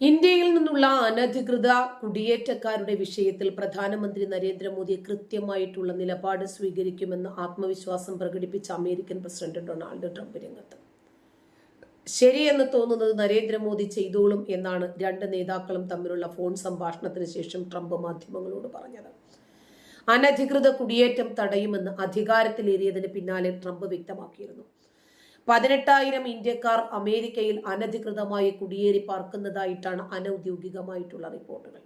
ഇന്ത്യയിൽ നിന്നുള്ള അനധികൃത കുടിയേറ്റക്കാരുടെ വിഷയത്തിൽ പ്രധാനമന്ത്രി നരേന്ദ്രമോദി കൃത്യമായിട്ടുള്ള നിലപാട് സ്വീകരിക്കുമെന്ന് ആത്മവിശ്വാസം പ്രകടിപ്പിച്ച അമേരിക്കൻ പ്രസിഡന്റ് ഡൊണാൾഡ് ട്രംപ് രംഗത്ത്. ശരിയെന്ന് തോന്നുന്നത് നരേന്ദ്രമോദി ചെയ്തോളും എന്നാണ് രണ്ട് നേതാക്കളും തമ്മിലുള്ള ഫോൺ സംഭാഷണത്തിന് ശേഷം ട്രംപ് മാധ്യമങ്ങളോട് പറഞ്ഞത്. അനധികൃത കുടിയേറ്റം തടയുമെന്ന് അധികാരത്തിലേറിയതിന് പിന്നാലെ ട്രംപ് വ്യക്തമാക്കിയിരുന്നു. പതിനെട്ടായിരം ഇന്ത്യക്കാർ അമേരിക്കയിൽ അനധികൃതമായി കുടിയേറി പാർക്കുന്നതായിട്ടാണ് അനൌദ്യോഗികമായിട്ടുള്ള റിപ്പോർട്ടുകൾ.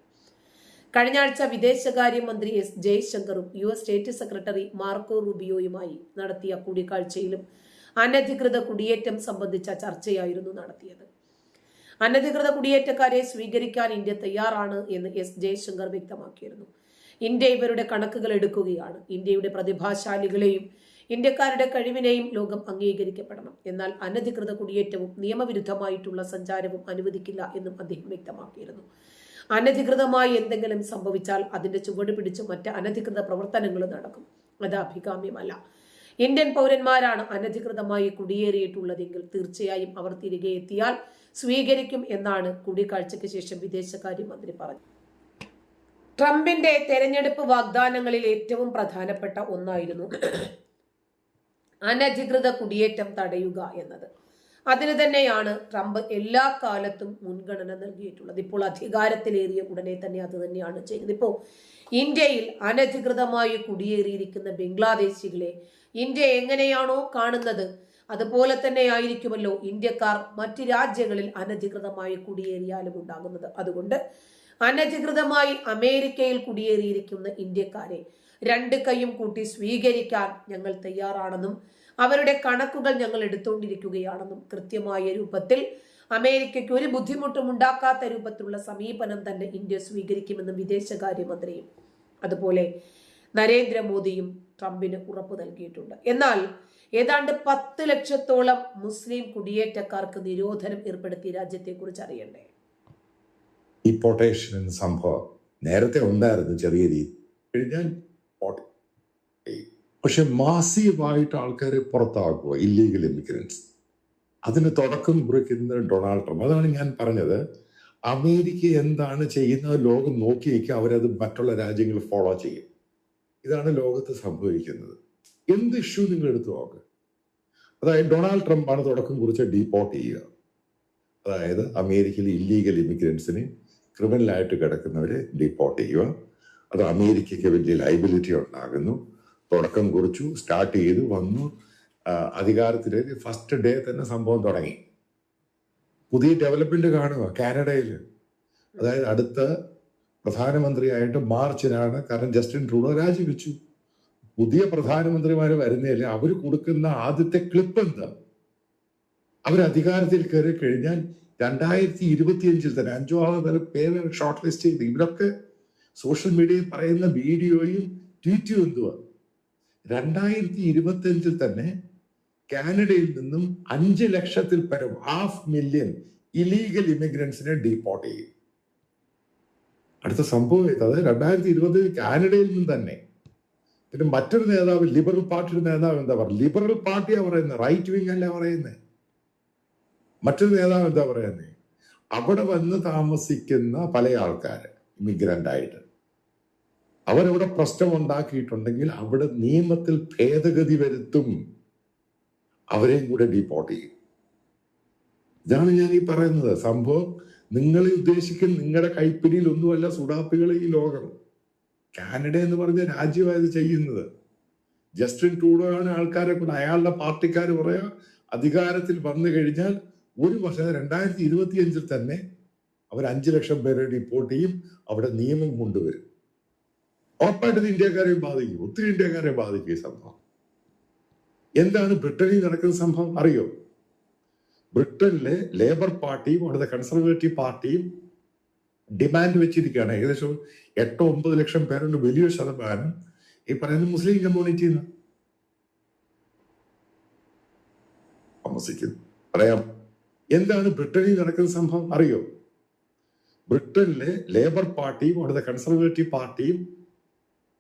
കഴിഞ്ഞ ആഴ്ച വിദേശകാര്യമന്ത്രി S ജയശങ്കറും U S state secretary Marco റൂബിയോയുമായി നടത്തിയ കൂടിക്കാഴ്ചയിലും അനധികൃത കുടിയേറ്റം സംബന്ധിച്ച ചർച്ചയായിരുന്നു നടത്തിയത്. അനധികൃത കുടിയേറ്റക്കാരെ സ്വീകരിക്കാൻ ഇന്ത്യ തയ്യാറാണ് എന്ന് എസ് ജയശങ്കർ വ്യക്തമാക്കിയിരുന്നു. ഇന്ത്യ ഇവരുടെ കണക്കുകൾ എടുക്കുകയാണ്. ഇന്ത്യയുടെ പ്രതിഭാശാലികളെയും ഇന്ത്യക്കാരുടെ കഴിവിനെയും ലോകം അംഗീകരിക്കപ്പെടണം. എന്നാൽ അനധികൃത കുടിയേറ്റവും നിയമവിരുദ്ധമായിട്ടുള്ള സഞ്ചാരവും അനുവദിക്കില്ല എന്നും അദ്ദേഹം വ്യക്തമാക്കിയിരുന്നു. അനധികൃതമായി എന്തെങ്കിലും സംഭവിച്ചാൽ അതിന്റെ ചുവട് പിടിച്ച് മറ്റ് അനധികൃത പ്രവർത്തനങ്ങൾ നടക്കും. അത് അഭികാമ്യമല്ല. ഇന്ത്യൻ പൗരന്മാരാണ് അനധികൃതമായി കുടിയേറിയിട്ടുള്ളതെങ്കിൽ തീർച്ചയായും അവർ തിരികെ എത്തിയാൽ സ്വീകരിക്കും എന്നാണ് കൂടിക്കാഴ്ചയ്ക്ക് ശേഷം വിദേശകാര്യമന്ത്രി പറഞ്ഞു ട്രംപിന്റെ തെരഞ്ഞെടുപ്പ് വാഗ്ദാനങ്ങളിൽ ഏറ്റവും പ്രധാനപ്പെട്ട ഒന്നായിരുന്നു അനധികൃത കുടിയേറ്റം തടയുക എന്നത്. അതിന് തന്നെയാണ് ട്രംപ് എല്ലാ കാലത്തും മുൻഗണന നൽകിയിട്ടുള്ളത്. ഇപ്പോൾ അധികാരത്തിലേറിയ ഉടനെ തന്നെ അത് തന്നെയാണ് ചെയ്യുന്നത്. ഇപ്പോൾ ഇന്ത്യയിൽ അനധികൃതമായി കുടിയേറിയിരിക്കുന്ന ബംഗ്ലാദേശികളെ ഇന്ത്യ എങ്ങനെയാണോ കാണുന്നത് അതുപോലെ തന്നെ ആയിരിക്കുമല്ലോ ഇന്ത്യക്കാർ മറ്റ് രാജ്യങ്ങളിൽ അനധികൃതമായി കുടിയേറിയാലും ഉണ്ടാകുന്നത്. അതുകൊണ്ട് അനധികൃതമായി അമേരിക്കയിൽ കുടിയേറിയിരിക്കുന്ന ഇന്ത്യക്കാരെ രണ്ട് കൈയും കൂട്ടി സ്വീകരിക്കാൻ ഞങ്ങൾ തയ്യാറാണെന്നും അവരുടെ കണക്കുകൾ ഞങ്ങൾ എടുത്തുകൊണ്ടിരിക്കുകയാണെന്നും കൃത്യമായ രൂപത്തിൽ അമേരിക്കയ്ക്ക് ഒരു ബുദ്ധിമുട്ടും ഉണ്ടാക്കാത്ത രൂപത്തിലുള്ള സമീപനം തന്നെ ഇന്ത്യ സ്വീകരിക്കുമെന്നും വിദേശകാര്യമന്ത്രിയും അതുപോലെ നരേന്ദ്രമോദിയും ട്രംപിന് ഉറപ്പ് നൽകിയിട്ടുണ്ട്. എന്നാൽ ഏതാണ്ട് പത്ത് ലക്ഷത്തോളം മുസ്ലിം കുടിയേറ്റക്കാർക്ക് നിരോധനം ഏർപ്പെടുത്തിയ രാജ്യത്തെക്കുറിച്ച് അറിയണ്ടേ? ഡിപ്പോർട്ടേഷൻ എന്ന സംഭവം നേരത്തെ ഉണ്ടായിരുന്നു ചെറിയ രീതി ഞാൻ. പക്ഷെ മാസീവായിട്ട് ആൾക്കാരെ പുറത്താക്കുക ഇല്ലീഗൽ ഇമിഗ്രൻസ് അതിന് തുടക്കം കുറിക്കുന്നത് ഡൊണാൾഡ് ട്രംപ്. അതാണ് ഞാൻ പറഞ്ഞത്. അമേരിക്ക എന്താണ് ചെയ്യുന്നത്? ലോകം നോക്കി വയ്ക്കുക അവരത് മറ്റുള്ള രാജ്യങ്ങൾ ഫോളോ ചെയ്യും. ഇതാണ് ലോകത്ത് സംഭവിക്കുന്നത്. എന്ത് ഇഷ്യൂ നിങ്ങൾ എടുത്തു നോക്ക്. അതായത് ഡൊണാൾഡ് ആണ് തുടക്കം കുറിച്ച് ഡീപ്പോർട്ട് ചെയ്യുക. അതായത് അമേരിക്കയിലെ ഇല്ലീഗൽ ഇമിഗ്രൻസിനെ ക്രിമിനലായിട്ട് കിടക്കുന്നവരെ ഡിപ്പോർട്ട് ചെയ്യുക. അത് അമേരിക്കയ്ക്ക് വലിയ ലൈബിലിറ്റി ഉണ്ടാകുന്നു. തുടക്കം കുറിച്ചു സ്റ്റാർട്ട് ചെയ്തു വന്നു. അധികാരത്തിലേക്ക് ഫസ്റ്റ് ഡേ തന്നെ സംഭവം തുടങ്ങി. പുതിയ ഡെവലപ്മെന്റ് കാണുക കാനഡയിൽ. അതായത് അടുത്ത പ്രധാനമന്ത്രിയായിട്ട് മാർച്ചിനാണ് കാരണം ജസ്റ്റിൻ ട്രൂഡോ രാജിവെച്ചു. പുതിയ പ്രധാനമന്ത്രിമാർ വരുന്നതിൽ അവർ കൊടുക്കുന്ന ആദ്യത്തെ ക്ലിപ്പ് എന്താ? അവർ അധികാരത്തിൽ കയറി കഴിഞ്ഞാൽ രണ്ടായിരത്തി ഇരുപത്തിയഞ്ചിൽ തന്നെ അഞ്ചോ ആറോ തരം പേര് ഷോർട്ട് ലിസ്റ്റ് ചെയ്ത്. ഇവരൊക്കെ സോഷ്യൽ മീഡിയയിൽ പറയുന്ന വീഡിയോയും ട്വീറ്റും എന്തുവാ? രണ്ടായിരത്തി ഇരുപത്തി അഞ്ചിൽ തന്നെ കാനഡയിൽ നിന്നും അഞ്ച് ലക്ഷത്തിൽ പരം ഹാഫ് മില്യൺ ഇലീഗൽ ഇമിഗ്രൻസിനെ ഡീപ്പോർട്ട് ചെയ്യും. അടുത്ത സംഭവം അതായത് അത് രണ്ടായിരത്തി ഇരുപതിൽ കാനഡയിൽ നിന്ന് തന്നെ പിന്നെ മറ്റൊരു നേതാവ് ലിബറൽ പാർട്ടിയുടെ നേതാവ് എന്താ പറയുക? ലിബറൽ പാർട്ടിയാണ് പറയുന്നത് റൈറ്റ് വിങ് അല്ല പറയുന്നത്. മറ്റൊരു നേതാവ് എന്താ പറയുന്നത് അവിടെ വന്ന് താമസിക്കുന്ന പല ആൾക്കാർ ഇമിഗ്രന്റ് ആയിട്ട് അവരവിടെ പ്രശ്നം ഉണ്ടാക്കിയിട്ടുണ്ടെങ്കിൽ അവിടെ നിയമത്തിൽ ഭേദഗതി വരുത്തും. അവരെയും കൂടെ ഡീപ്പോർട്ട് ചെയ്യും. ഇതാണ് ഞാൻ ഈ പറയുന്നത്. സംഭവം നിങ്ങൾ ഉദ്ദേശിക്കുന്ന നിങ്ങളുടെ കൈപ്പിടിയിൽ ഒന്നുമല്ല സുഡാപ്പികൾ ഈ ലോകം. കാനഡ എന്ന് പറഞ്ഞ രാജ്യമായത് ചെയ്യുന്നത്. ജസ്റ്റിൻ ട്രൂഡോ ആണ് ആൾക്കാരെ കൊണ്ട് അയാളുടെ പാർട്ടിക്കാർ പറയാ അധികാരത്തിൽ വന്നു കഴിഞ്ഞാൽ ഒരു വർഷം രണ്ടായിരത്തി ഇരുപത്തി അഞ്ചിൽ തന്നെ അവർ അഞ്ചു ലക്ഷം പേരെ റിപ്പോർട്ട് ചെയ്യും അവിടെ നിയമം കൊണ്ടുവരും. ഉറപ്പായിട്ട് ഇന്ത്യക്കാരെയും ബാധിക്കും. ഒത്തിരി ഇന്ത്യക്കാരെ ബാധിക്കും ഈ സംഭവം. എന്താണ് ബ്രിട്ടനിൽ നടക്കുന്ന സംഭവം അറിയോ? ബ്രിട്ടനിലെ ലേബർ പാർട്ടിയും അവിടുത്തെ കൺസർവേറ്റീവ് പാർട്ടിയും ഡിമാൻഡ് വെച്ചിരിക്കുകയാണ്. ഏകദേശം എട്ടോ ഒമ്പത് ലക്ഷം പേരുണ്ട് വലിയൊരു ശതമാനം ഈ പറയുന്ന മുസ്ലിം കമ്മ്യൂണിറ്റിന്ന്. താമസിക്കുന്നു. പറയാം. എന്താണ് ബ്രിട്ടനിൽ നടക്കുന്ന സംഭവം? അറിയോ? ബ്രിട്ടനിലെ ലേബർ പാർട്ടിയും അവിടുത്തെ കൺസർവേറ്റീവ് പാർട്ടിയും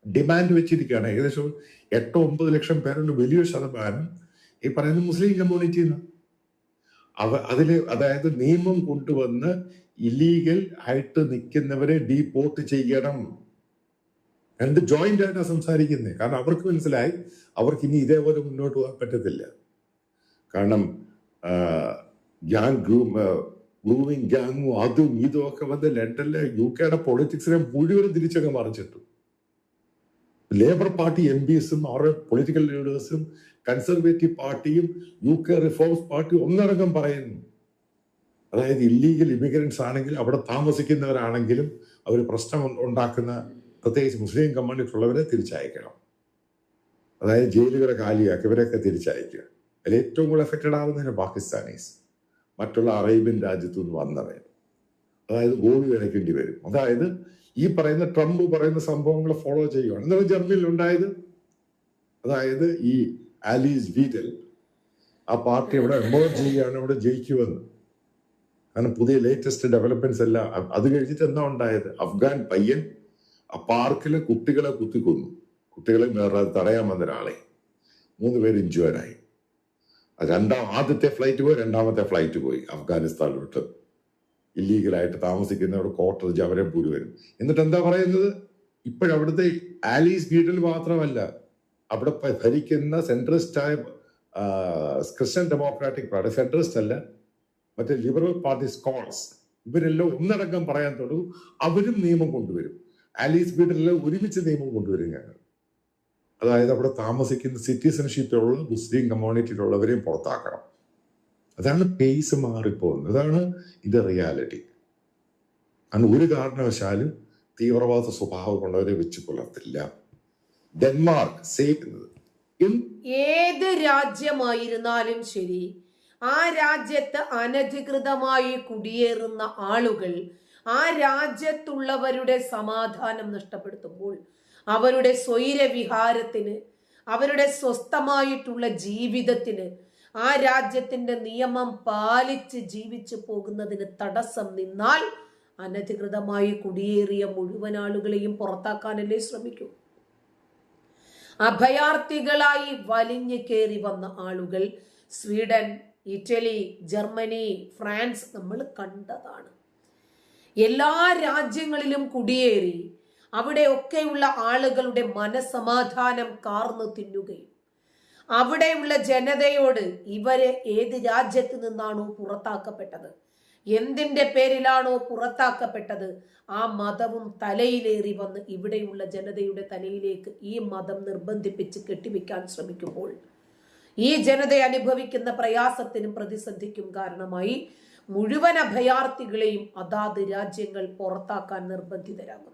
ഡിമാൻഡ് വെച്ചിരിക്കുകയാണ്. ഏകദേശം എട്ടോ ഒമ്പത് ലക്ഷം പേരുണ്ട് വലിയൊരു ശതമാനം ഈ പറയുന്ന മുസ്ലിം കമ്മ്യൂണിറ്റിയിൽ നിന്ന് അവ അതിൽ അതായത് നിയമം കൊണ്ടുവന്ന് ഇല്ലീഗൽ ആയിട്ട് നിൽക്കുന്നവരെ ഡീപോർട്ട് ചെയ്യണം. രണ്ട് ജോയിന്റ് ആയിട്ടാണ് സംസാരിക്കുന്നത് കാരണം അവർക്ക് മനസ്സിലായി അവർക്ക് ഇനി ഇതേപോലെ മുന്നോട്ട് പോകാൻ പറ്റത്തില്ല. കാരണം ഗ്രൂം ഗ്രൂമിങ് ഗ്യാങ്ങും അതും ഇതും ഒക്കെ വന്ന് ലണ്ടനിലെ യു കെയുടെ പൊളിറ്റിക്സിനെ മുഴുവനും തിരിച്ചങ്ങ് മറിച്ചിട്ടു. ലേബർ പാർട്ടി എം പിസും അവരുടെ പൊളിറ്റിക്കൽ ലീഡേഴ്സും കൺസർവേറ്റീവ് പാർട്ടിയും യു കെ റിഫോംസ് പാർട്ടിയും ഒന്നടങ്കം പറയുന്നു. അതായത് ഇല്ലീഗൽ ഇമിഗ്രൻസ് ആണെങ്കിൽ അവിടെ താമസിക്കുന്നവരാണെങ്കിലും അവർ പ്രശ്നം ഉണ്ടാക്കുന്ന പ്രത്യേകിച്ച് മുസ്ലിം കമ്മ്യൂണിറ്റി ഉള്ളവരെ തിരിച്ചയക്കണം. അതായത് ജയിലുകളെ കാലിയാക്കി ഇവരെയൊക്കെ തിരിച്ചയക്കുക. അതിൽ ഏറ്റവും കൂടുതൽ എഫക്റ്റഡ് ആവുന്നതിന് പാകിസ്ഥാനീസ്. മറ്റുള്ള അറേബ്യൻ രാജ്യത്തു നിന്ന് വന്നവയെ അതായത് ഗോളി വിലക്കേണ്ടി വരും. അതായത് ഈ പറയുന്ന ട്രംപ് പറയുന്ന സംഭവങ്ങൾ ഫോളോ ചെയ്യുകയാണ് എന്താണ് ജർമ്മനിൽ ഉണ്ടായത്? അതായത് ഈ ആലീസ് വീറ്റൽ ആ പാർട്ടി ഇവിടെ എമേർജ് ചെയ്യുകയാണ് ഇവിടെ ജയിക്കുമെന്ന്. കാരണം പുതിയ ലേറ്റസ്റ്റ് ഡെവലപ്മെന്റ്സ് എല്ലാം അത് കഴിഞ്ഞിട്ട് എന്താ ഉണ്ടായത്? അഫ്ഗാൻ പയ്യൻ ആ പാർക്കിലെ കുട്ടികളെ കുത്തിക്കൊന്നു. കുട്ടികളെ തടയാൻ വന്ന ഒരാളെ മൂന്ന് പേര് ഇഞ്ചുവരായി രണ്ടാം ആദ്യത്തെ ഫ്ലൈറ്റ് പോയി രണ്ടാമത്തെ ഫ്ലൈറ്റ് പോയി. അഫ്ഗാനിസ്ഥാനിലോട്ട്. ഇല്ലീഗലായിട്ട് താമസിക്കുന്നവരുടെ കോട്ടറിച്ച് അവരെ വരും. എന്നിട്ട് എന്താ പറയുന്നത്? ഇപ്പോഴവിടുത്തെ ആലീസ് ഗീഡിൽ മാത്രമല്ല അവിടെ ഭരിക്കുന്ന സെൻട്രലിസ്റ്റായ ക്രിസ്ത്യൻ ഡെമോക്രാറ്റിക് പാർട്ടി സെൻട്രലിസ്റ്റ് അല്ല മറ്റേ ലിബറൽ പാർട്ടി സ്കോൾസ് ഇവരെല്ലാം ഒന്നടങ്കം പറയാൻ തുടങ്ങും. അവരും നിയമം കൊണ്ടുവരും. ആലീസ് ഗീഡിലെല്ലാം ഒരുമിച്ച് നിയമം കൊണ്ടുവരും ഞങ്ങൾ. അതായത് അവിടെ താമസിക്കുന്ന സിറ്റിസൺഷിപ്പുള്ള മുസ്ലിം കമ്മ്യൂണിറ്റിയിലുള്ളവരെയും പുറത്താക്കണം. അതാണ് പേസ് മാറിപ്പോകുന്നത്. അതാണ് ഇത് റിയാലിറ്റി കാരണം ഒരു കാരണവശാലും തീവ്രവാദ സ്വഭാവമുള്ളവരെ വെച്ച് പുലർത്തില്ല. ഡെൻമാർക്ക് സേവ് ഏത് രാജ്യമായിരുന്നാലും ശരി ആ രാജ്യത്ത് അനധികൃതമായി കുടിയേറുന്ന ആളുകൾ ആ രാജ്യത്തുള്ളവരുടെ സമാധാനം നഷ്ടപ്പെടുത്തുമ്പോൾ അവരുടെ സ്വൈരവിഹാരത്തിന് അവരുടെ സ്വസ്ഥമായിട്ടുള്ള ജീവിതത്തിന് ആ രാജ്യത്തിന്റെ നിയമം പാലിച്ച് ജീവിച്ചു പോകുന്നതിന് തടസ്സം നിന്നാൽ അനധികൃതമായി കുടിയേറിയ മുഴുവൻ ആളുകളെയും പുറത്താക്കാനല്ലേ ശ്രമിക്കൂ. അഭയാർത്ഥികളായി വലിഞ്ഞു കയറി വന്ന ആളുകൾ സ്വീഡൻ ഇറ്റലി ജർമ്മനി ഫ്രാൻസ് നമ്മൾ കണ്ടതാണ്. എല്ലാ രാജ്യങ്ങളിലും കുടിയേറി അവിടെയൊക്കെയുള്ള ആളുകളുടെ മനസമാധാനം കാർന്നു തിന്നുകയും അവിടെയുള്ള ജനതയോട് ഇവരെ ഏത് രാജ്യത്ത് നിന്നാണോ പുറത്താക്കപ്പെട്ടത്? എന്തിന്റെ പേരിലാണോ പുറത്താക്കപ്പെട്ടത്? ആ മതവും തലയിലേറി വന്ന് ഇവിടെയുള്ള ജനതയുടെ തലയിലേക്ക് ഈ മതം നിർബന്ധിപ്പിച്ച് കെട്ടിവെക്കാൻ ശ്രമിക്കുമ്പോൾ ഈ ജനത അനുഭവിക്കുന്ന പ്രയാസത്തിനും പ്രതിസന്ധിക്കും കാരണമായി മുഴുവൻ അഭയാർത്ഥികളെയും അതാത് രാജ്യങ്ങൾ പുറത്താക്കാൻ നിർബന്ധിതരാകുന്നു.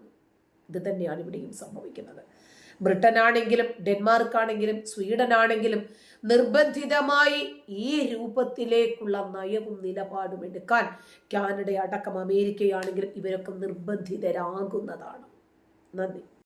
ഇത് തന്നെയാണ് ഇവിടെയും സംഭവിക്കുന്നത്. ബ്രിട്ടൻ ആണെങ്കിലും ഡെൻമാർക്ക് ആണെങ്കിലും സ്വീഡൻ ആണെങ്കിലും നിർബന്ധിതമായി ഈ രൂപത്തിലേക്കുള്ള നയവും നിലപാടും എടുക്കാൻ കാനഡ അടക്കം അമേരിക്കയാണെങ്കിലും ഇവരൊക്കെ നിർബന്ധിതരാകുന്നതാണ്. നന്ദി.